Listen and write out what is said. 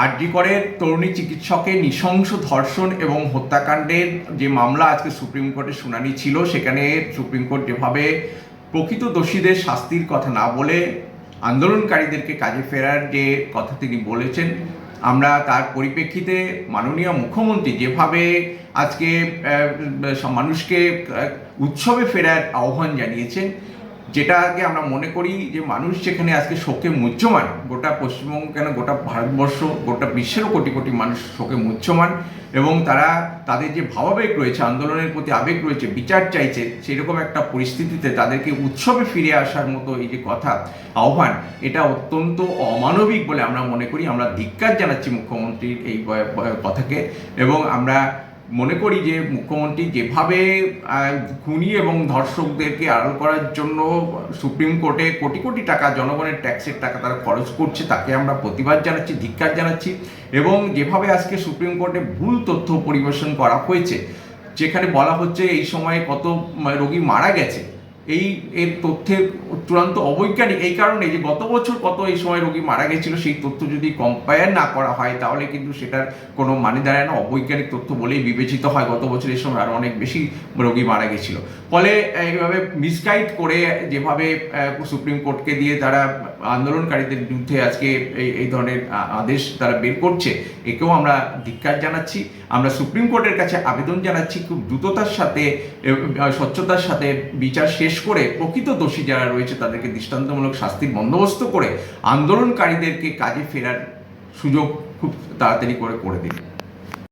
আরজিকরের তরুণী চিকিৎসকের নৃশংস ধর্ষণ এবং হত্যাকাণ্ডের যে মামলা আজকে সুপ্রিম কোর্টে শুনানি ছিল, সেখানে সুপ্রিম কোর্ট যেভাবে প্রকৃত দোষীদের শাস্তির কথা না বলে আন্দোলনকারীদেরকে কাজে ফেরার যে কথা তিনি বলেছেন, আমরা তার পরিপ্রেক্ষিতে মাননীয় মুখ্যমন্ত্রী যেভাবে আজকে মানুষকে উৎসবে ফেরার আহ্বান জানিয়েছেন যেটাকে আমরা মনে করি যে মানুষ যেখানে আজকে শোকে মুহ্যমান, গোটা পশ্চিমবঙ্গ কেন, গোটা ভারতবর্ষ, গোটা বিশ্বেরও কোটি কোটি মানুষ শোকে মুহ্যমান এবং তারা তাদের যে ভাবাবেগ রয়েছে, আন্দোলনের প্রতি আবেগ রয়েছে, বিচার চাইছে, সেরকম একটা পরিস্থিতিতে তাদেরকে উৎসবে ফিরে আসার মতো এই যে কথা, আহ্বান, এটা অত্যন্ত অমানবিক বলে আমরা মনে করি। আমরা ধিক্কার জানাচ্ছি মুখ্যমন্ত্রীর এই কথাকে এবং আমরা মনে করি যে মুখ্যমন্ত্রী যেভাবে খুনি এবং ধর্ষকদেরকে আড়াল করার জন্য সুপ্রিম কোর্টে কোটি কোটি টাকা, জনগণের ট্যাক্সের টাকা তারা খরচ করছে, তাকে আমরা প্রতিবাদ জানাচ্ছি, ধিক্কার জানাচ্ছি এবং যেভাবে আজকে সুপ্রিম কোর্টে ভুল তথ্য পরিবেশন করা হয়েছে, যেখানে বলা হচ্ছে এই সময়ে কত রোগী মারা গেছে এই, এর তথ্যের চূড়ান্ত অবৈজ্ঞানিক, এই কারণে যে গত বছর কত এই সময় রোগী মারা গেছিল, সেই তথ্য যদি কম্পেয়ার না করা হয়, তাহলে কিন্তু সেটার কোনো মানে দাঁড়ায় না। অবৈজ্ঞানিক তথ্য বলেই বিবেচিত হয় গত বছর এই সময় আরও অনেক বেশি রোগী মারা গেছিল। ফলে এইভাবে মিসগাইড করে যেভাবে সুপ্রিম কোর্টকে দিয়ে তারা আন্দোলনকারীদের বিরুদ্ধে আজকে এই এই ধরনের আদেশ তারা বের করছে, একেও আমরা ধিক্কার জানাচ্ছি। আমরা সুপ্রিম কোর্টের কাছে আবেদন জানাচ্ছি, খুব দ্রুততার সাথে স্বচ্ছতার সাথে বিচার শেষ করে প্রকৃত দোষী যারা রয়েছে, তাদেরকে দৃষ্টান্তমূলক শাস্তির বন্দোবস্ত করে আন্দোলনকারীদেরকে কাজে ফেরার সুযোগ খুব তাড়াতাড়ি করে করে দিন